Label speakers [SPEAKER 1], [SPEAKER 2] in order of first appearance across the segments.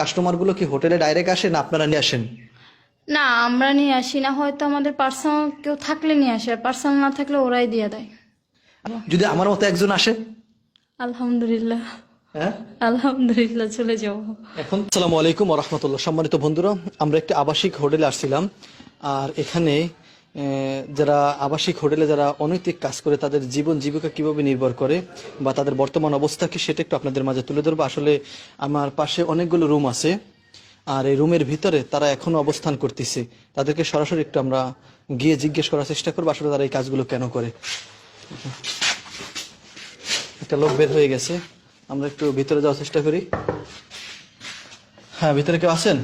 [SPEAKER 1] কাস্টমারগুলো কি হোটেলে ডাইরেক্ট আসেন না আপনারা নিয়ে আসেন?
[SPEAKER 2] না আমরা নিয়ে আসি না। হয়তো আমাদের পার্সোনাল কেউ থাকলে নিয়ে আসে আর পার্সোনাল না থাকলে ওরাই দিয়ে দেয়।
[SPEAKER 1] যদি আমার মতো একজন আসে?
[SPEAKER 2] আলহামদুলিল্লাহ।
[SPEAKER 1] হ্যাঁ?
[SPEAKER 2] আলহামদুলিল্লাহ চলে যাব।
[SPEAKER 1] এখন আসসালামু আলাইকুম রহমতুল্লাহ। সম্মানিত বন্ধুরা আমরা একটি আবাসিক হোটেলে আসছিলাম আর এখানে যারা আবাসিক হোটেলে যারা অনৈতিক কাজ করে, তাদের জীবন জীবিকা কীভাবে নির্ভর করে বা তাদের বর্তমান অবস্থা কি সেটা একটু আপনাদের মাঝে তুলে ধরবো। আসলে আমার পাশে অনেকগুলো রুম আছে আর এই রুমের ভিতরে তারা এখনও অবস্থান করতেছে। তাদেরকে সরাসরি একটু আমরা গিয়ে জিজ্ঞেস করার চেষ্টা করব, আসলে তারা এই কাজগুলো কেন করে। একটা লোক বের হয়ে গেছে। আমরা একটু ভিতরে যাওয়ার চেষ্টা করি। হ্যাঁ ভিতরে কেউ আছেন?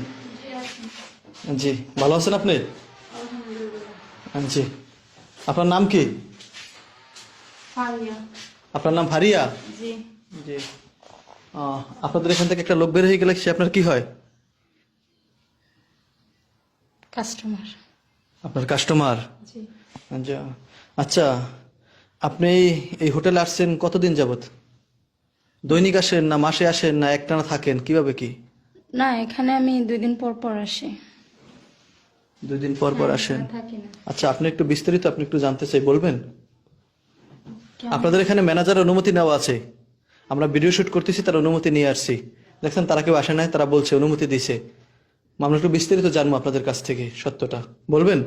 [SPEAKER 1] জি, ভালো আছেন আপনি? জি আপনার নাম কি? আপনার নাম ফারিয়া?
[SPEAKER 2] জি।
[SPEAKER 1] জি। আপনাদের এখান থেকে একটা লোক বের হয়ে গেলে সে আপনার কি হয়?
[SPEAKER 2] কাস্টমার।
[SPEAKER 1] আপনার কাস্টমার?
[SPEAKER 2] জি।
[SPEAKER 1] আচ্ছা আচ্ছা আপনি এই হোটেলে আসছেন কতদিন যাবত দৈনিক আসেন না মাসে আসেন না একটানা থাকেন? কীভাবে কি?
[SPEAKER 2] না এখানে আমি দুই দিন পর পর আসি।
[SPEAKER 1] দুই দিন পর পর আসেন। আচ্ছা আপনি একটু বিস্তারিত আপনি একটু জানতে চাই বলবেন? আপনাদের এখানে ম্যানেজার অনুমতি নেওয়া আছে। আমরা ভিডিও শুট করতেছি তার অনুমতি নিয়ে আসছি। দেখছেন তারা কেউ আসে নাই তারা বলছে অনুমতি দিছে। আমরা একটু বিস্তারিত জানব আপনাদের কাছ থেকে সত্যটা। বলবেন?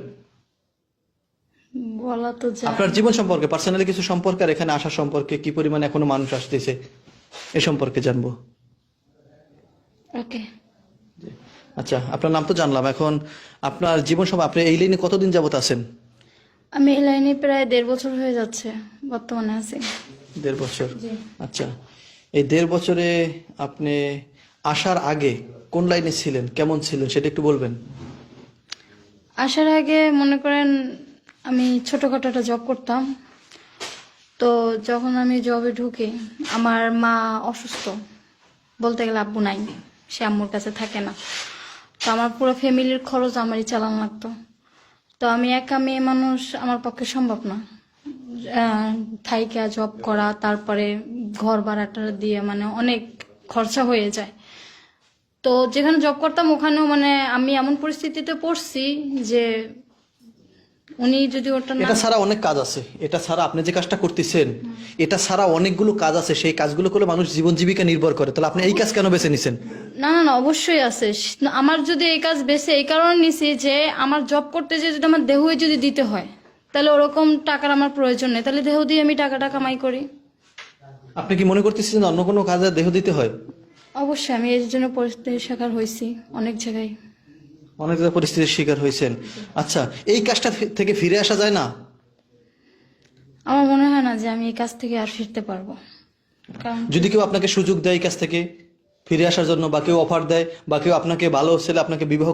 [SPEAKER 2] বলা তো
[SPEAKER 1] আপনার জীবন সম্পর্কে পার্সোনালি কিছু সম্পর্কে আর এখানে আসা সম্পর্কে কি পরিমাণে এখনও মানুষ আসতেছে? এ সম্পর্কে জানব।
[SPEAKER 2] ওকে।
[SPEAKER 1] আচ্ছা আপনার নাম তো জানলাম। এখন আপনার জীবন সম্পর্কে আপনি এই লাইনে কতদিন যাবত আছেন?
[SPEAKER 2] আমি এই লাইনে প্রায় দেড় বছর হয়ে যাচ্ছে বর্তমানে আছি।
[SPEAKER 1] দেড় বছর? আচ্ছা এই দেড় বছরে আপনি আসার আগে কোন লাইনে ছিলেন কেমন ছিলেন সেটা একটু বলবেন।
[SPEAKER 2] আসার আগে মনে করেন আমি ছোটোখাটো একটা জব করতাম। তো যখন আমি জবে ঢুকি আমার মা অসুস্থ। বলতে গেলে আব্বু নাই সে আম্মুর কাছে থাকে না। তো আমার পুরো ফ্যামিলির খরচ আমারই চালান লাগতো। তো আমি একা মেয়ে মানুষ আমার পক্ষে সম্ভব না। থাইকা জব করা, তারপরে ঘর ভাড়াটা দিয়ে মানে অনেক খরচা হয়ে যায়। তো যেখানে জব করতাম ওখানেও মানে আমি এমন পরিস্থিতিতে পড়ছি যে উনি যদি ওটা
[SPEAKER 1] এটা ছাড়া অনেক কাজ আছে। এটা ছাড়া আপনি যে কাজটা করতেছেন এটা ছাড়া অনেকগুলো কাজ আছে। সেই কাজগুলো করলে মানুষ জীবন জীবিকা নির্ভর করে। তাহলে আপনি এই কাজ কেন বেছে নিছেন?
[SPEAKER 2] না না না অবশ্যই আছে। আমার যদি এই কাজ বেশি এই কারণে নিছি যে আমার জব করতে যে যদি আমার দেহই যদি দিতে হয় তাহলে ওরকম টাকার আমার প্রয়োজন নেই। তাহলে দেহ দিয়ে আমি টাকাটা কামাই করি।
[SPEAKER 1] আপনি কি মনে করতেছেন অন্য কোনো কাজে দেহ দিতে হয়?
[SPEAKER 2] অবশ্যই আমি এর জন্য পরিস্থিতির শিকার হয়েছি অনেক জায়গায়।
[SPEAKER 1] অনেক জায়গায় পরিস্থিতির শিকার হয়েছেন। আচ্ছা এই কাজটা থেকে ফিরে আসা যায় না?
[SPEAKER 2] আমার মনে হয় না যে আমি এই কাজ থেকে আর ফিরতে পারব। কারণ
[SPEAKER 1] যদি কেউ আপনাকে সুযোগ দেয় এই কাজ থেকে ফিরে আসার জন্য বা কেউ অফার দেয় বা কেউ আপনাকে ভালো ছেলে আপনাকে বিবাহ